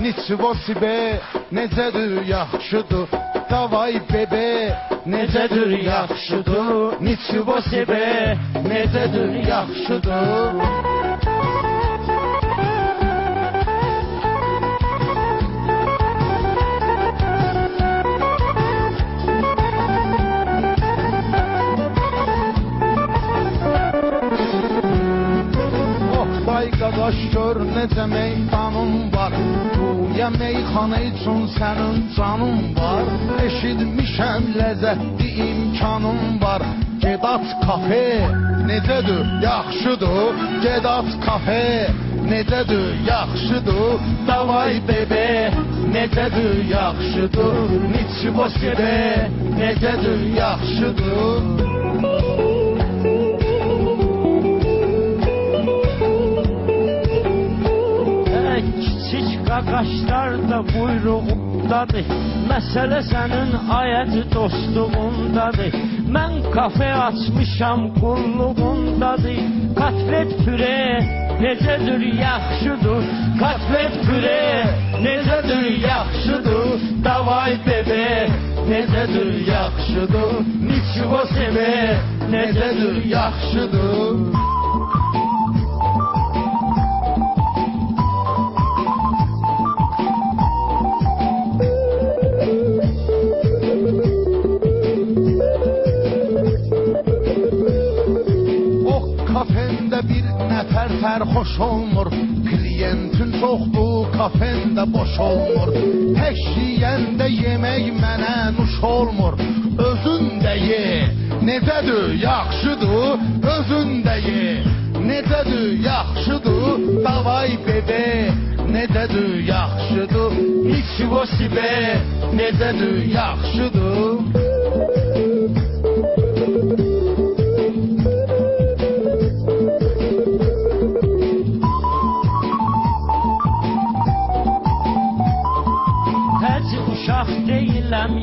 Nitsivosibe necədir yaxşıdır Davay bebe necədir yaxşıdır Nitsivosibe necədir yaxşıdır Tuya meyxana üçün sənin canın var Eşitmişəm ləzzətli imkanım var. Ged aç kafe necədir yaxşıdır. Ged aç kafe necədir yaxşıdır. Davay bebe necədir yaxşıdır. Nitsivə sibə necədir yaxşıdır kiçik qaqaşlar da buyruğundadır. Məsələ sənin ayət dostluğundadır Mən kafe açmışam qulluğundadır Kotlet püre necədir yaxşıdır Kotlet püre necədir yaxşıdır Davay bebe necədir yaxşıdır Niçivo sebe necədir yaxşıdır O kafendə bir nəfər sərxoş olmur. Klientin çoxdur, kafendə boş olmur. Tək yeyəndə yemək mənə nuş olmur. Özün də ye, necədir, yaxşıdır Özün də ye, necədir, yaxşıdır Davay bebe, necədir, yaxşıdır Miksivo sibə, necədir, yaxşıdır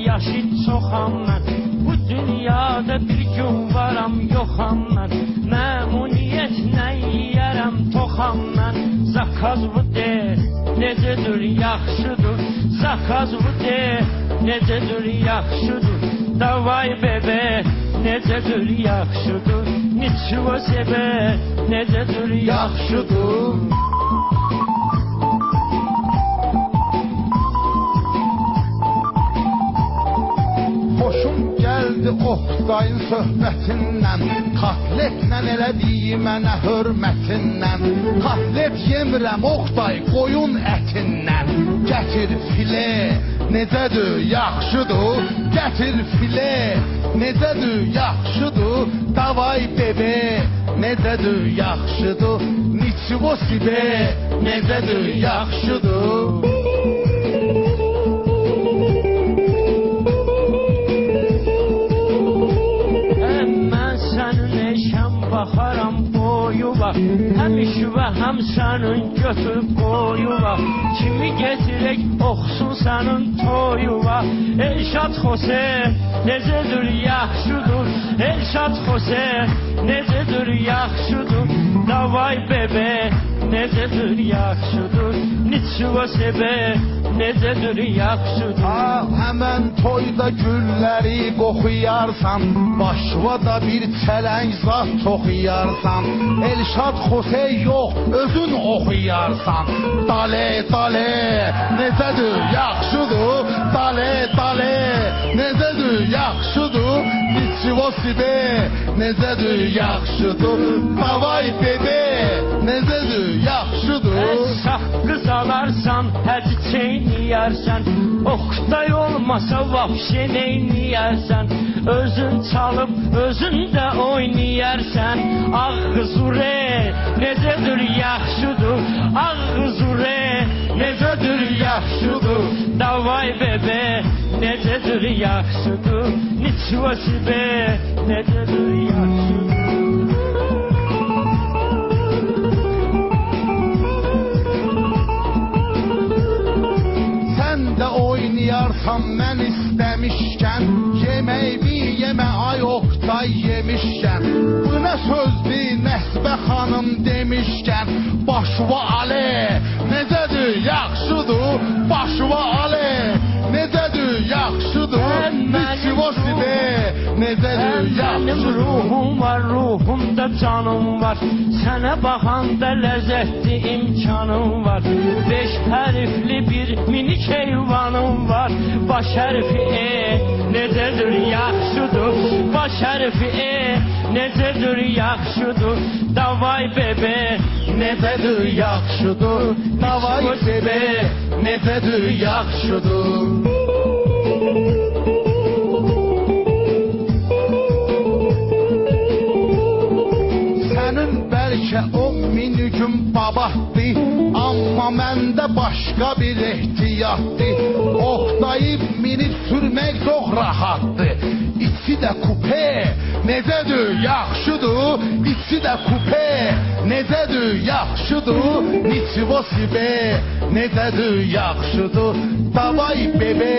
yaşı çoxam mən Bu dünyada bir gün varam, yoxam mən Məmuniyyətlə yeyərəm, toxam mən Zakaz bu de, necədir, yaxşıdır Zakaz bu de, necədir, yaxşıdır Davay bebe, necədir, yaxşıdır Niçivo sebe, necədir, yaxşıdır Oqtayın söhbətindən Kotletlə elədiyi mənə hörmətindən. Kotlet yemirəm Oqtay qoyun ətindən. Gətir file necədir yaxşıdır? Gətir file necədir yaxşıdır? Davay bebe necədir yaxşıdır? Niçivo sibə necədir yaxşıdır sənin götür qoyuva Kimi getirək oxsun sənin toyuva Elşad Xose necədir yaxşıdır? Elşad Xose necədir yaxşıdır? Davay bebe necədir yaxşıdır? Niçiva sebe necədir yaxşıdır Ah, həmən toyda gülləri qoxuyarsan Başva da bir çələng zat toxuyarsan Elşad Xosey yox, özün oxuyarsan Dale, dale, necədir, yaxşıdır? Dale, dale, necədir, yaxşıdır Niçivo sibə, necədir, yaxşıdır Davay bebe, necədir, yaxşıdır Sağ qız alarsan, həc çeyniyərsən Oqtay olmasa vapşe neyniyərsən Özün çalıb, özün də oynayərsən Ağız ure, necədir yaxşıdır Ağız ure, necədir yaxşıdır Davay bebe, necədir yaxşıdır Niçvası be, necədir yaxşıdır Sən də oynayarsan mən istəmişkən Yeməyi yemə ay Oqtay yemişkən Bu nə sözdür Nəsibə xanım demişkən Başva Ale necədir, yaxşıdır, başıva ale. Necədir, Benim ruhum var, ruhumda canım var. Sana bakanda lezzetli imkanım var. Beş harfli bir minik heyvanım var. Baş harfi E, nededir yaxşıdır. Baş harfi E, nededir yaxşıdır. Davay bebe, Necədir, yaxşıdır, davay bebe, necədir, yaxşıdır. Sənin bəlkə o minigün babatdır, amma məndə başqa bir ehtiyatdır. Oxtayıb minib sürmək çox rahatdır. İçi də kupe, necədir, yaxşıdır. İçi də kupe, necədir, yaxşıdır. Nitsivosibe, necədir, yaxşıdır. Davay bebe,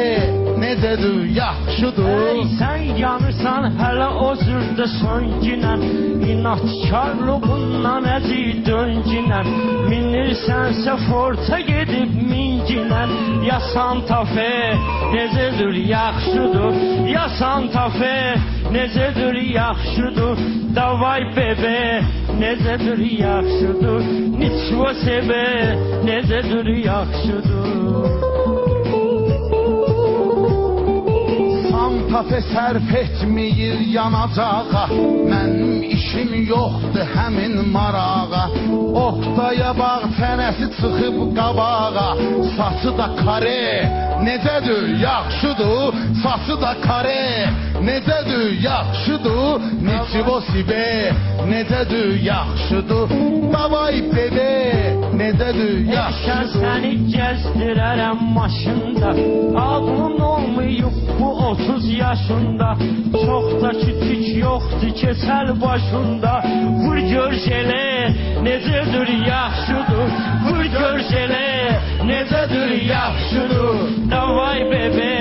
necədir, yaxşıdır. Ey sen yanırsan hələ o zürdə sönginən İnatkarlığından əzi dönginən Minirsənsə forta gedib minginən Ya Santa Fe necədir yaxşıdır. Ya Santa Fe necədir yaxşıdır Davay bebe. Necədir yaxşıdır Nitsvo sebe. Necədir yaxşıdır Santafe sərf etməyir yanacağa. Mənim işim yoxdur həmin marağa. Oxtaya bağ tənəsi çıxıb qabağa. Saçı da kare Necədir, yaxşıdır Saçı da kare. Necədir, yaxşıdır Nitsivosibe Necədir, yaxşıdır Davay bebe Necədir, yaxşıdır səni gəzdirərəm maşında Ağlın olmayıb bu 30 yaşında. Çox da küçük yoxdur keçəl başında. Vur gör şele necədir yaxşıdır Vur gör şele necədir yaxşıdır Davay bebe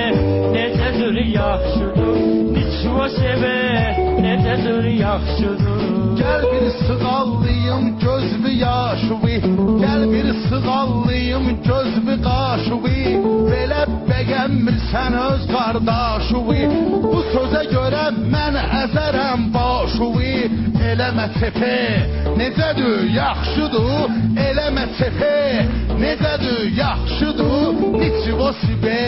necədir yaxşıdır Niçvo seve necədir yaxşıdır Gel bir sığallayım gözlü yaşıvi Gel bir sığallayım gözlü qaşıvi Belə bəgənmirsən öz qardaşıvi Bu sözə görə mən əzərəm başıvi Eləmə tepe. Necədir yaxşıdır Eləmə tepe. Necədir yaxşıdır Niçivosibe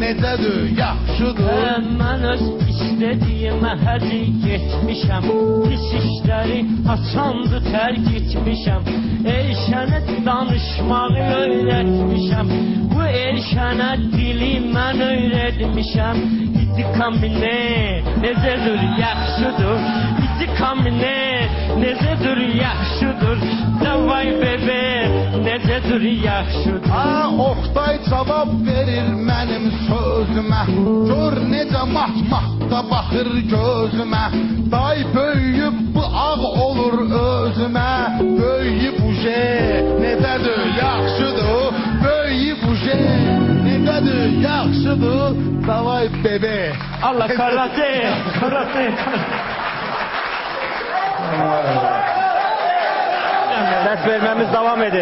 necədir yaxşıdır Mən öz istədiyimə həzi getmişəm Pis işləri açandı tərk etmişəm Elşənə danışmağı öyrətmişəm Bu elşənə dili mən öyrətmişəm. İdi kamine necədir yaxşıdır kamine necədir yaxşıdır Davay bebe necədir yaxşıdır Ha Oktay cavab verir mənim sözümə Gör necə mat-matda baxır gözümə Day böyüyüb bu ağ olur özümə Böyüyüb uje necədir yaxşıdır Böyüyüb uje necədir yaxşıdır Davay bebe. Allah karate karate Ders vermemiz devam edir.